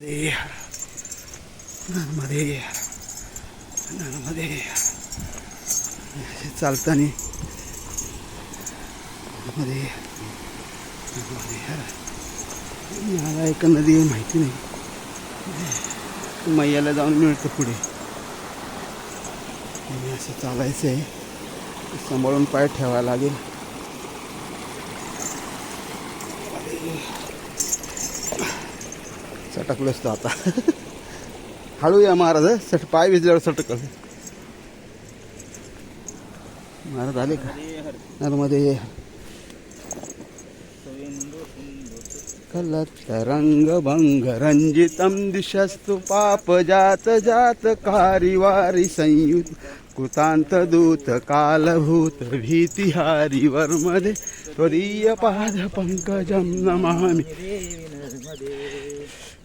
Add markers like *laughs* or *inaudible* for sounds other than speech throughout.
नर्मदे नर्मदे नर्मदे असे चालताना नर्मदे मला एक नदी माहिती नाही मैयाला जाऊन मिळतं पुढे असं चालायचं आहे सांभाळून पाय ठेवायला लागेल सटकलोच तो आता. हळू या महाराज सट पाय भिजल्यावर सटकल. महाराज आले का? नर्मदे. कलत रंग भंग रंजितम दिशस्तु पाप जात जात कारी वारी संयुत कृतांत दूत कालभूत भीतिहारी वर्मदे. त्वदीय पाद पंकजम नमामि.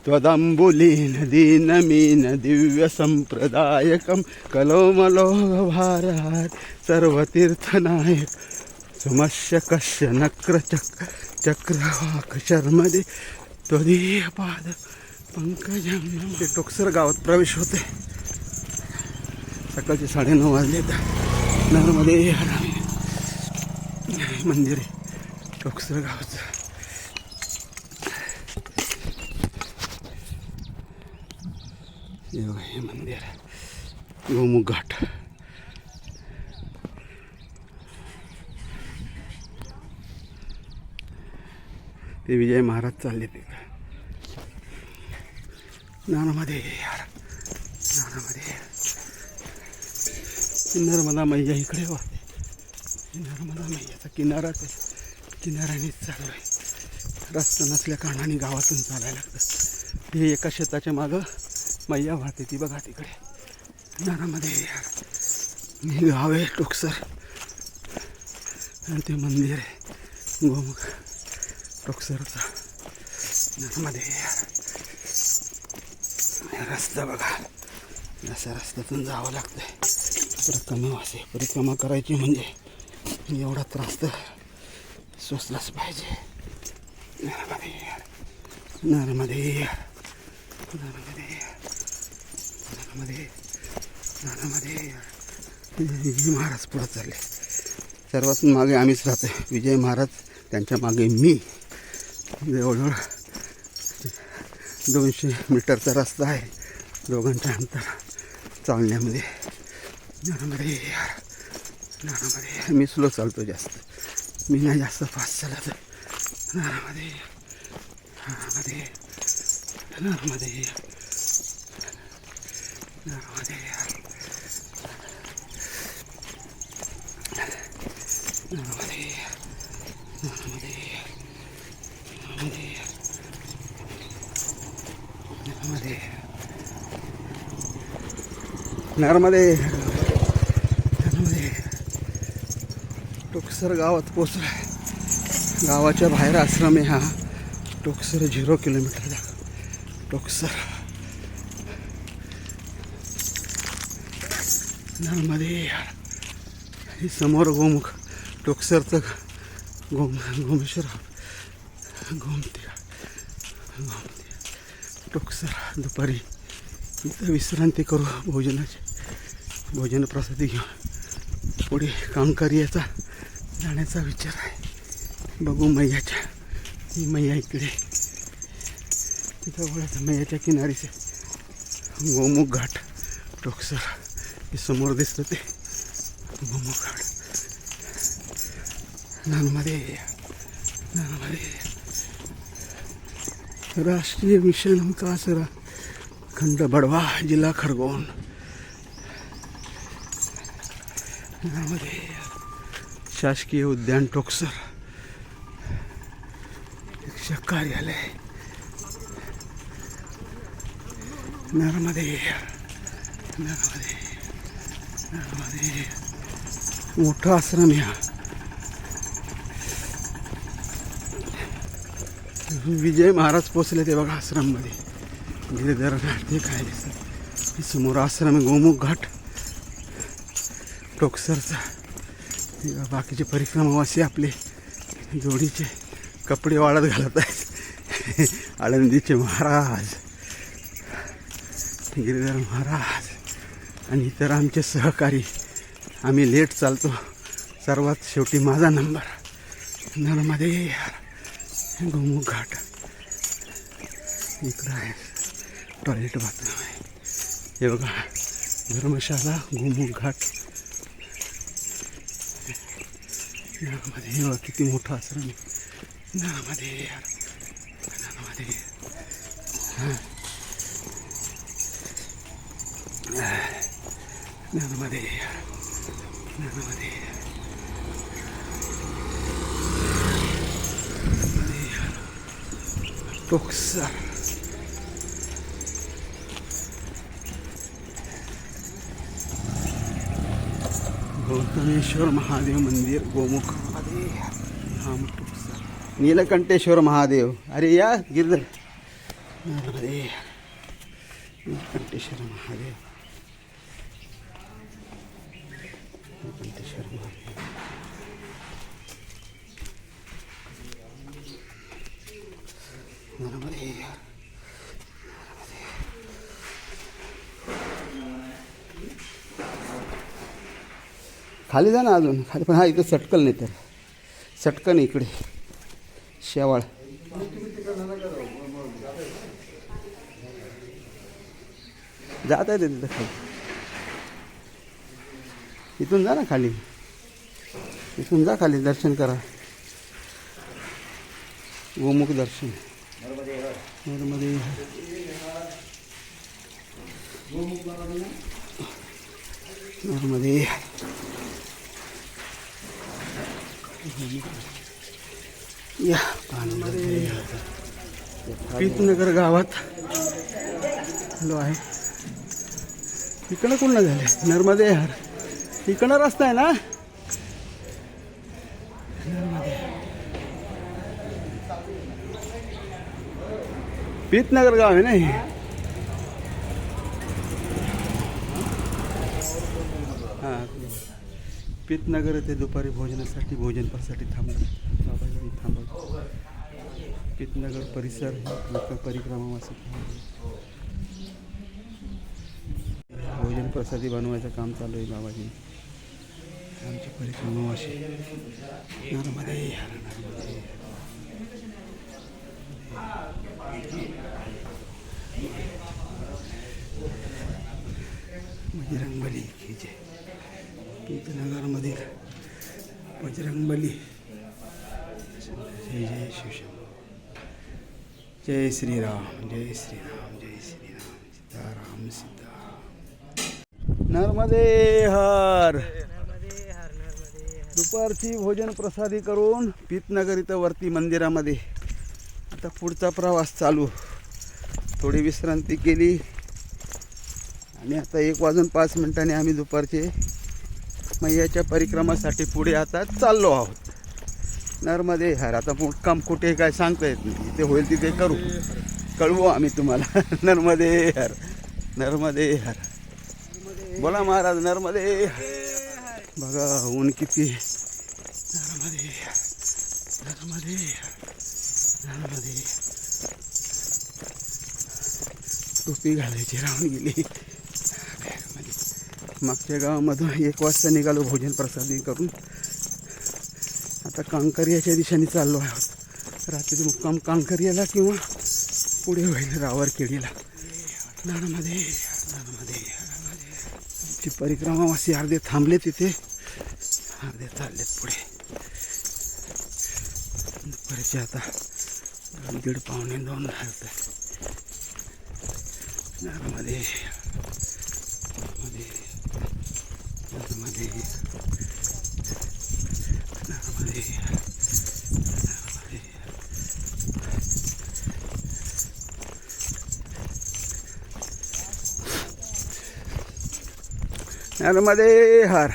त्वदम्बुलीन दीनमीन दिव्यसम्प्रदायकं कलोमलोहभारात् सर्वतीर्थनायक सुमस्य कस्य नक्रचक्र चक्रवाक शर्मदे त्वदीय पंकजम ते टोकसर गावात प्रवेश होते। सकाळचे साडेनऊ वाजले तर नर्मदे मंदिर आहे टोकसर गावाचं हे हे मंदिर आहे गोमुख घाट ते विजय महाराज चालले ते. नानामध्ये यार. नानामध्ये. नर्मदा मैया इकडे वाहते नर्मदा मैयाचा किनाराच आहे किनाऱ्यानेच चालू आहे रस्ता नसल्या कारणाने गावातून चालायला लागतं. हे एका शेताच्या मागं मैया वाहते ती बघा तिकडे. नानामध्ये यार. मी गाव आहे टोकसर आणि ते मंदिर आहे. गोमुख. टोकसरचा नानामध्ये यार. रस्ता बघा. अशा रस्त्यातून जावं लागतंय. परिक्रमा असे परिक्रमा करायची म्हणजे एवढा त्रास तर सोसलाच पाहिजे. नर्मदे यार. नर्मदे नानामध्ये नानामध्ये विजय महाराज पुढं चालले. सर्वात मागे आम्हीच राहतो विजय महाराज त्यांच्या मागे मी. जवळजवळ दोनशे मीटरचा रस्ता आहे. दोघांच्या अंतर चालण्यामध्ये. नानामध्ये नानामध्ये मी स्लो चालतो जास्त. मी नाही जास्त फास्ट चालत. なるほどなるほどなるほどなるほど नर्मदे. टोकसर गावात पोचला गावाच्या बाहेर आश्रम आहे हा. टोकसर झिरो किलोमीटरचा टोकसर. नर्मदे हे समोर गोमुख. टोकसरचं गोम गोमेश्वर. गोमती. गोमती. टोकसर दुपारी. इथं विश्रांती करू भोजनाची. भोजन प्रसादी घेऊन. पुढे कामकार्याचा जाण्याचा विचार आहे. बघू मैयाच्या. ही मैया इकडे. तिथं बोलायचं मैयाच्या किनारीचे. गोमुख घाट. टोकसर. हे समोर दिसतं ते. गोमुख नानमारे नानमारे राष्ट्रीय मिशन विकास खंड बडवा जिल्हा खरगोन. नानमारे शासकीय उद्यान टोकसर. शिक्षक कार्यालय. नर्मदे नर्मदे मोठा आश्रम आहे विजय महाराज पोचले ते बघा आश्रममध्ये. गिरीधर घाट ते काय दिसत. समोर आश्रम आहे गोमुख घाट. टोकसरचा. हे बाकीचे परिक्रमावासी आपले. जोडीचे कपडे वाळत घालत आहेत. आळंदीचे महाराज. गिरीधर महाराज. आणि इतर आमचे सहकारी. आम्ही लेट चालतो. सर्वात शेवटी माझा नंबर. नर्मदे यार. गोमुख घाट. इकडं आहे. टॉयलेट बाथरूम आहे. हे बघा. धर्मशाला गोमुख घाट. नर्मदे किती मोठं आश्रम आहे. नर्मदे यार. नर्मदे नर्मदे टोकसर गौतमेश्वर महादेव मंदिर गोमुख धाम टोकसर नीलकंठेश्वर महादेव अरे या गिरधर नर्मदे खाली जा ना अजून. खाली पण हा इथं सटकल नाही तर. सटकन इकडे. शेवाळ. जात आहे ते तिथं खाली. इथून जा ना खाली. इथून जा खाली दर्शन करा. गोमुख दर्शन. नर्मदे नर्मदे या पीतनगर गावात आलो आहे. इकडं कोण झाले? नर्मदे हर तिकडं रस्ता आहे ना? पीतनगर गाव आहे ना हे? हां. पीतनगर येथे दुपारी भोजनासाठी भोजनपासाठी थांबलं बाबाजी थांबत पीतनगर परिसर लोक भोजन प्रसादी बनवायचं काम चालू आहे बाबाजी. आमची परिक्रमावासी नर्मदे हर नर्मदे बजरंगबली की जय. पीतनगरमधील बजरंगबली. जय जय शिवशंभ. जय श्रीराम जय श्रीराम जय श्रीराम सीताराम सीताराम. नर्मदे हर. दुपारची भोजन प्रसादी करून पितनगर इथं वरती मंदिरामध्ये. आता पुढचा प्रवास चालू. थोडी विश्रांती केली. आणि आता एक वाजून पाच मिनिटांनी आम्ही दुपारचे मैयाच्या परिक्रमासाठी पुढे आता चाललो आहोत. नर्मदे हर आता मुक्काम कुठे काय सांगता येत नाही. जिथे होईल तिथे करू. कळवू आम्ही तुम्हाला. *laughs* नर्मदे हर. नर्मदे हर. बोला महाराज नर्मदे हर. बघा ऊन किती नर्मदे नर्मदे टोपी घालायची राहून गेली. मागच्या गावामधून एक वाजता निघालो भोजन प्रसादी करून. आता कांकरियाच्या दिशेने चाललो आहोत रात्री मुक्काम कांकरियाला किंवा पुढे होईल रावर केडीला. नर्मदे नर्मदे आमची परिक्रमावासी अर्धे थांबले तिथे. अर्धे चाललेत पुढे. दुपारचे आता दीड पावणे दोन घालत नर्मदे नर्मदे नर्मदे नर्मदे नर्मदे. नर्मदे हर.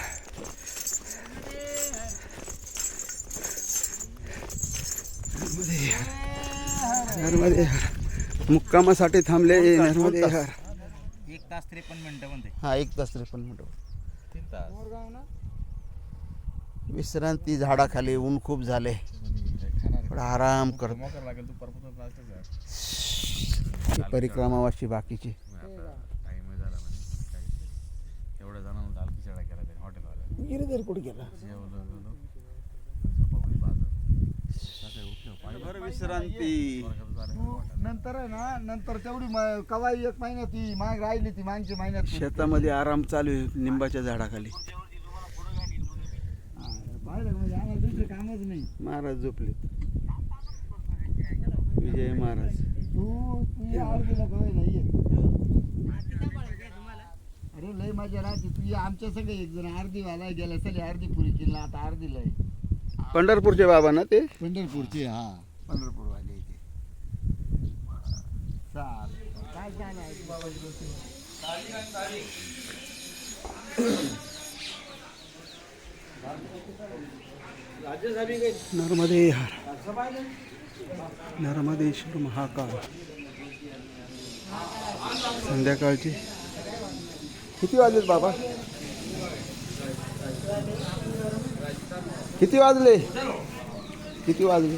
मुक्कामासाठी थांबले नर्मदे एक तास त्रेपन्न म्हणते. हा एक तास त्रेपन्न विश्रांती झाडाखाली ऊन खूप झाले. थोडा आराम करतो परिक्रमावाशी बाकीची. एवढं गिरीधर कुठे गेला? बरं विश्रांती. तू नंतर आहे ना नंतर तेवढी म- कवाई एक महिन्यात ती माग राहिली ती मागच्या महिन्यात तू. शेतामध्ये आराम चालू आहे निंबाच्या झाडाखाली. हा, पाहिलं का म्हणजे आम्हाला दुसरं कामच नाही. महाराज झोपले विजय महाराज. तू तू ये आरतीला कवाय नाही ये. अरे लय मजा राहते. तू ये आमच्या सगळे एक जण अर्धी वाला गेल्या सगळे अर्धी पुरी किल्ला आता अर्धीला आहे. पंढरपूरचे बाबा ना ते? पंढरपूरचे हा. पंढरपूर वाले इथे चाल. काय नर्मदे हार। नर्मदेश्वर महाकाळ संध्याकाळचे। किती वाजलेत बाबा? किती वाजले? किती वाजले?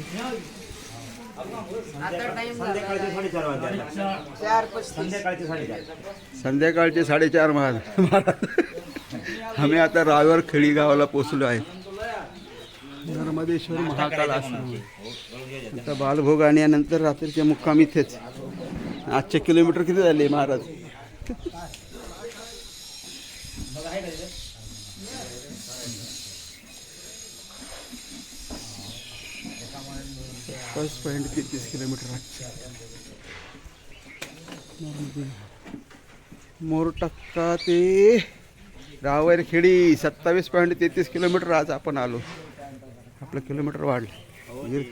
संध्याकाळचे साडेचार महाराज. आम्ही आता रावेर खेडी गावाला पोचलो आहे. नर्मदेश्वर महाकाल आश्रम. आता बालभोग आणि यानंतर रात्रीचे मुक्काम इथेच. आजचे किलोमीटर किती झाले महाराज? सत्तावीस पॉईंट तेहतीस किलोमीटर आहे. मोरटक्का ते रावेर खेडी सत्तावीस पॉईंट तेहतीस किलोमीटर आज आपण आलो. आपलं किलोमीटर वाढलं. गिर